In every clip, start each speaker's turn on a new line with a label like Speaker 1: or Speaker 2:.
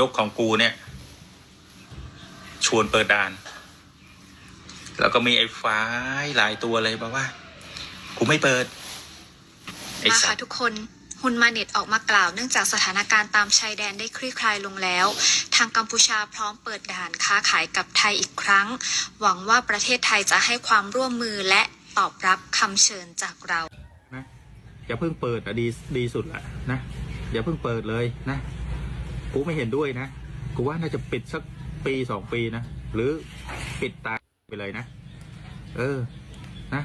Speaker 1: ยกของกูเนี่ย ชวนเปิดด่าน แล้วก็มีไอ้ฟ้าหลายตัวเลยบอกว่า กูไม่เปิดไอ้
Speaker 2: มา
Speaker 1: สั
Speaker 2: ค่ะ
Speaker 1: ตว์
Speaker 2: ทุกคนฮุนมาเน็ตออกมากล่าวเนื่องจากสถานการณ์ตามชายแดนได้คลี่คลายลงแล้ว ทางกัมพูชาพร้อมเปิดด่านค้าขายกับไทยอีกครั้ง หวังว่าประเทศไทยจะให้ความร่วมมือและตอบรับคำเชิญจากเรา
Speaker 1: นะอย่าเพิ่งเปิดอะดีดีสุดละนะอย่าเพิ่งเปิดเลยนะ กูไม่เห็นด้วยนะกูว่าน่าจะปิดสักปีสองปีนะหรือปิดตายไปเลยนะ เออ นะ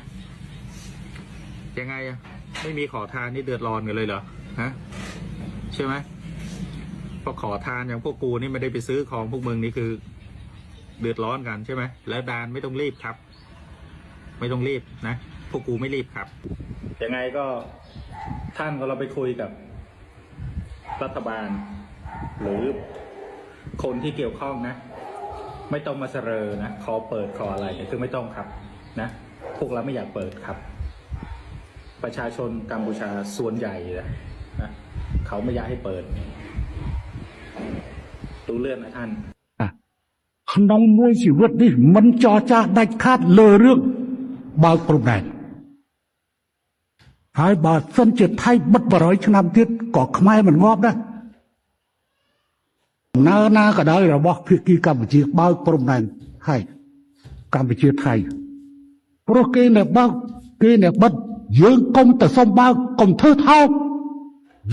Speaker 1: ยังไงอะไม่มีขอทานนี่เดือดร้อนกันเลยเหรอฮะใช่ไหมพราะขอทานอย่างพวกกูนี่ไม่ได้ไปซื้อของพวกมึงนี่คือ เดือดร้อนกันใช่ไหมแล้วดานไม่ต้องรีบครับ ไม่ต้องรีบนะพวกกูไม่รีบครับยังไงก็ท่านก็เราไปคุยกับรัฐบาล หรือคนที่เกี่ยวข้องนะ ไม่ต้องมาเสรอนะขอเปิดขออะไรเนี่ยคือไม่ต้องครับนะ พวกเราไม่อยากเปิดครับ ประชาชนกัมพูชาส่วนใหญ่นะนะเขาไม่อยากให้เปิด ดูเรื่องนะท่าน
Speaker 3: ក្នុងមួយជីវិតនេះមិនចរចាដាច់ខាតលើរឿងបើកព្រំដែនហើយបើសិនជាថៃបិទ100ឆ្នាំទៀតក៏ខ្មែរមិនងាប់ដែរ ដំណើរណាក៏ដោយរបស់ភាគីកម្ពុជាបើកព្រំដែនហើយកម្ពុជាថៃព្រោះគេនៅបើកគេនៅបិទយើងកុំទៅសុំបើកកុំធ្វើថោក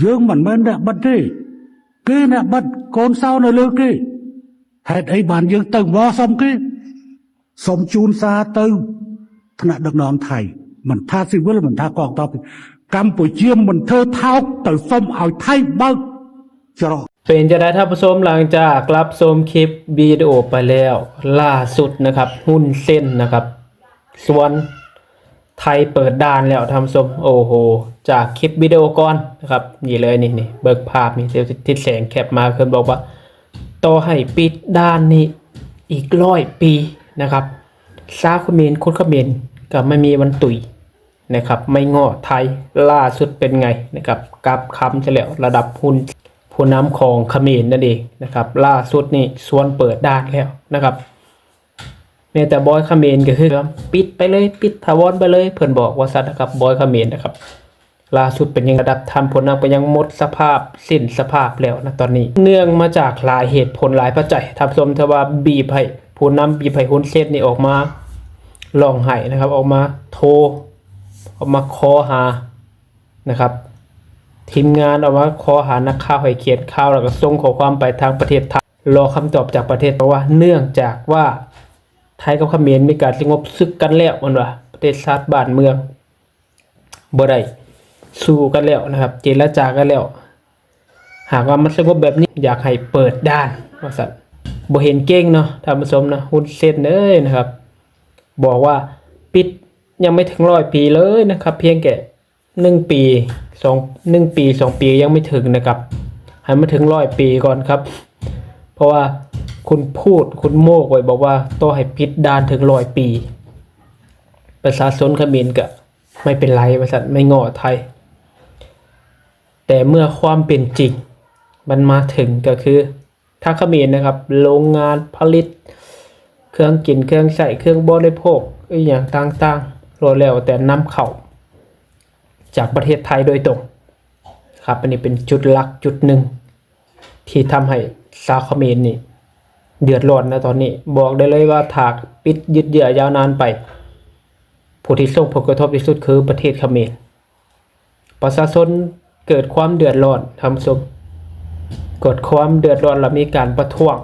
Speaker 3: យើងមិនមែនអ្នកបិទទេគេអ្នកបិទកូនសោនៅលើគេហេតុអីបានយើងទៅវសុំគេសុំជូនសារទៅថ្នាក់ដឹកនាំថៃមិនថាស៊ីវិលមិនថាកងទ័ពទេកម្ពុជាមិនធ្វើថោកទៅសុំឲ្យថៃបើកច្រក
Speaker 4: เป็นจะได้ท่านผู้ชมหลังจากรับชมคลิปวิดีโอไปแล้ว ล่าสุดนะครับ หุ้นเส้นนะครับส่วนไทยเปิดด่านแล้วท่านผู้ชมโอ้โห จากคลิปวิดีโอก่อนนะครับนี่เลยนี่นี่เบิกภาพนี่เดี๋ยวทิศแสงแคปมาเคินบอกว่าต่อให้ปิดด่านนี้อีกร้อยปีนะครับซาคเมนคุดเขมนก็ไม่มีวันตุยนะครับ ไม่ง้อไทยล่าสุดเป็นไงนะครับกับคำเฉลียวระดับหุ้น ผู้นำของเขมรนั่นเองนะครับ ล่าสุดนี่ส่วนเปิดด่านแล้วนะครับแม้แต่บอยเขมรก็คือปิดไปเลยปิดถาวรไปเลยเพื่อนบอกว่าสัตว์นะครับบอยเขมรนะครับล่าสุดเป็นยังระดับทำผลนำไปยังหมดสภาพสิ้นสภาพแล้วนะตอนนี้ เนื่องมาจากหลายเหตุผลหลายปัจจัยทำสมทว่าบีบให้ผู้นำบีบให้หุ้นเส้นนี่ออกมาลองให้นะครับ ออกมาโทรออกมาคอหานะครับ ทีมงานเอาว่าขอหานักข่าวให้เขียนข่าวแล้วก็ส่งข้อความไปทางประเทศไทยรอคำตอบจากประเทศเพราะว่า เนื่องจากว่าไทยกับเขมรมีการสงบศึกกันแล้วมันว่าประเทศชาติบ้านเมืองบ่ได้สู้กันแล้วนะครับ เจรจากันแล้ว หากว่ามันสงบแบบนี้อยากให้เปิดด้านว่าสัตว์บ่เห็นเก่งเนาะท่านผู้ชมนะหุ้นเส้นเอ้ยนะครับ บอกว่าปิดยังไม่ถึงร้อยปีเลยนะครับ เพียงแค่หนึ่งปี สองหนึ่งปีสองปียังไม่ถึงนะครับ ให้มาถึงร้อยปีก่อนครับ เพราะว่าคุณพูดคุณโมกไว้บอกว่าต้องให้ปิดดานถึงร้อยปี ประชาชนเขมรก็ไม่เป็นไรบริษัทไม่งอไทย แต่เมื่อความเป็นจริง มันมาถึงก็คือทางเขมรนนะครับ โรงงานผลิต เครื่องกินเครื่องใส่เครื่องบริโภคอย่างต่างๆรวแล้วแต่น้ำเข้า จากประเทศไทยโดยตรงครับอันนี้เป็นจุดหลักจุดหนึ่ง ที่ทำให้ซาวเขมรนี่ เดือดร้อนนะตอนนี้ บอกได้เลยว่าถากปิดยึดเหยื่อยาวนานไป ผู้ที่ส่งผลกระทบที่สุดคือประเทศเขมรประชาชนเกิดความเดือดร้อนทำสมกดความเดือดร้อนแล้วมีการประท้วง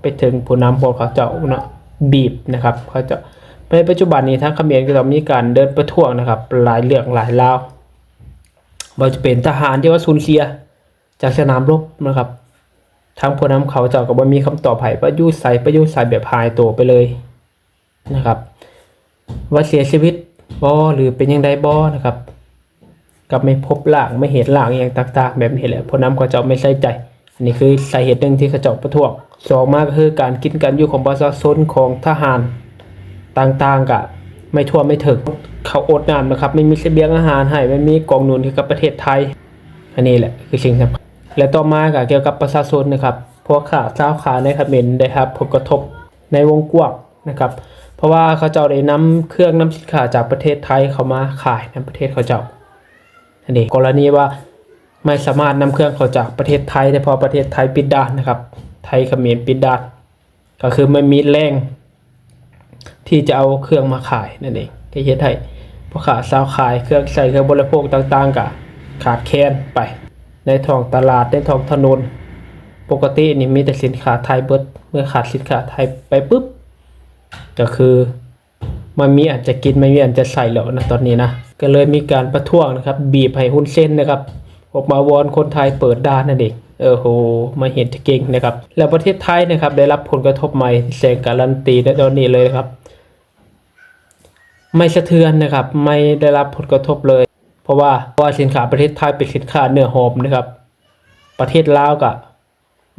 Speaker 4: ไปถึงผู้นำของเขาเจ้าเนาะบีบนะครับเขาเจะในปัจจุบันนี้ทางเขมรก็ต้องมีการเดินประท้วงนะครับ หลายเรื่องหลายราว ว่าจะเป็นทหารที่ว่าสูญเสีย จากสนามรบนะครับทางผู้นำเขาเจ้าก็บ่มีคำตอบให้ประยุทธ์ใส่ประยุทธ์ใส่แบบหายตัวไปเลยนะครับ ว่าเสียชีวิตบ่หรือเป็นยังไงบ่นะครับกับไม่พบหลางไม่เห็นหลางอย่างต่างๆ แบบนี้แหละผู้นำเขาเจ้าไม่ใส่ใจ อันนี้คือสาเหตุหนึ่งที่เขาเจ้าประท้วงสองมาก็คือการกินกันอยู่ของประชาชนของทหารต่างๆกะไม่ทั่วไม่ถึง เขาอดน้ำนะครับ ไม่มีเสบียงอาหารให้ไม่มีกองหนุนเกี่ยวกับประเทศไทย อันนี้แหละคือสิ่งสำคัญและต่อมาก็เกี่ยวกับประชาชนนะครับพวกข่าเจ้าขาในเขมรได้ครับผลกระทบในวงกว้างนะครับ เพราะว่าเขาเจ้าได้นำเครื่องนำสินค้าจากประเทศไทยเข้ามาขายในประเทศเขาเจ้าอันนี้กรณีว่าไม่สามารถนำเครื่องเขาจากประเทศไทยได้เพราะประเทศไทยปิดด่านนะครับ ไทยเขมรปิดด่านก็คือไม่มีแรงที่จะเอาเครื่องมาขายนั่นเองที่เฮ็ดให้ พ่อค้าสาวขายเครื่องใส่เครื่องบริโภคต่างๆก็ขาดแคลนไป ในท้องตลาดในท้องถนน ปกตินี่มีแต่สินค้าไทยเบิดเมื่อขาดสินค้าไทยไปปุ๊บ ก็คือมันมีอันจะกินไม่มีอันจะใส่แล้วนะตอนนี้นะ ก็เลยมีการประท้วงนะครับ บีบให้หุ้นเส้นนะครับ ออกมาวอนคนไทยเปิดด้านนั่นเองเออโหมาเห็นจะเก่งนะครับ แล้วประเทศไทยนะครับได้รับผลกระทบใหม่แสงการันตีในตอนนี้เลยครับ ไม่สะเทือนนะครับ ไม่ได้รับผลกระทบเลย เพราะว่าว่าสินค้าประเทศไทยเป็นสินค้าเนื้อหอมนะครับ ประเทศลาวก็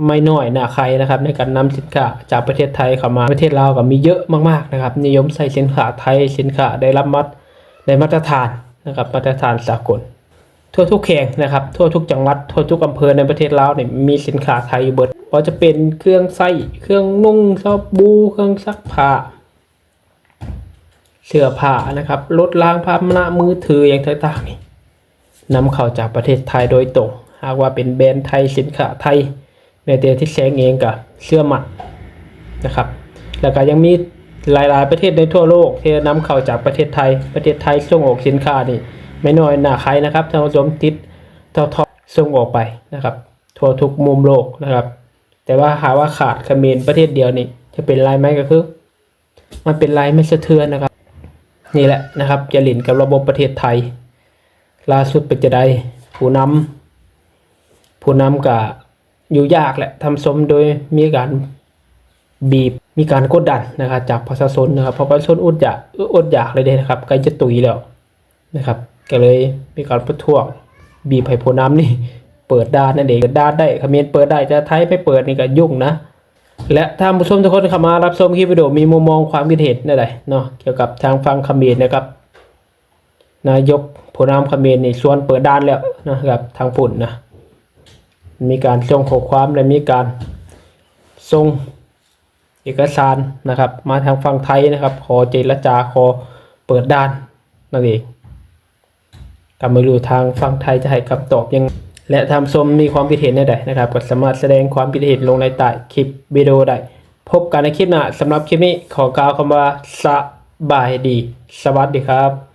Speaker 4: ไม่น้อยหน้าใครนะครับ ในการนำสินค้าจากประเทศไทยเข้ามาประเทศลาวก็มีเยอะมากๆนะครับ นิยมใส่สินค้าไทยสินค้าได้รับมัดได้มาตรฐานนะครับมาตรฐานสากล ทั่วทุกแห่งนะครับ ทั่วทุกจังหวัดทั่วทุกอำเภอในประเทศลาวเนี่ยมีสินค้าไทยอยู่เบิดเพราะจะเป็นเครื่องใส้เครื่องนุ่งซอบบูเครื่องซักผ้า เสื้อผ้านะครับรถล้างภาพนะมือถืออย่างต่างๆนี่นำเข้าจากประเทศไทยโดยตรง หากว่าเป็นแบรนด์ไทยสินค้าไทยแม้แต่ที่แสงเองกับเสื้อหมัดนะครับ แล้วก็ยังมีหลายๆประเทศในทั่วโลกที่นำเข้าจากประเทศไทย ประเทศไทยส่งออกสินค้านี่ ไม่น้อยหน้าใครนะครับท่านผู้ชมติดเท่าทอส่งออกไปนะครับ ทั่วทุกมุมโลกนะครับ แต่ว่าหาว่าขาดเขมรประเทศเดียวนี่จะเป็นไรไหมก็คือ มันเป็นไรไม่สะเทือนนะครับ นี่แหละนะครับจะหลินกับระบบประเทศไทย ล่าสุดเป็นจะได้ผู้นำผู้นำกับอยู่ยากแหละทำสมโดยมีการบีบมีการกดดันนะครับจากประชาชนนะครับเพราะประชาชนอดอยากอดอยากเลยเด้นะครับใกล้จะตุยแล้วนะครับก็เลยมีการประท้วงบีบให้ผู้นำนี่เปิดด้านนั่นเองด้านได้เขมรเปิดได้จะไทยไม่เปิดนี่ก็ยุ่งนะ และท่านผู้ชมทุกคนเข้ามารับชมคลิปวิดีโอมีมุมมองความคิดเห็นอะไรเนาะเกี่ยวกับทางฟังเขมรนะครับ นายกผู้นำเขมรนี่วนเปิดด้านแล้วนะครับทางปุ่นนะมีการส่งข้อความและมีการส่งเอกสารนะครับ มาทางฝั่งไทยนะครับ ขอเจรจาขอเปิดด้านนั่นเองก็ไม่รู้ทางฝั่งไทยจะให้คำตอบยัง และทำชมมีความคิดเห็นใดๆนะครับก็สามารถแสดงความคิดเห็นลงในใต้คลิปวิดีโอได้พบกันในคลิปหน้าสำหรับคลิปนี้ขอกล่าวคำว่าสบายดี สวัสดีครับ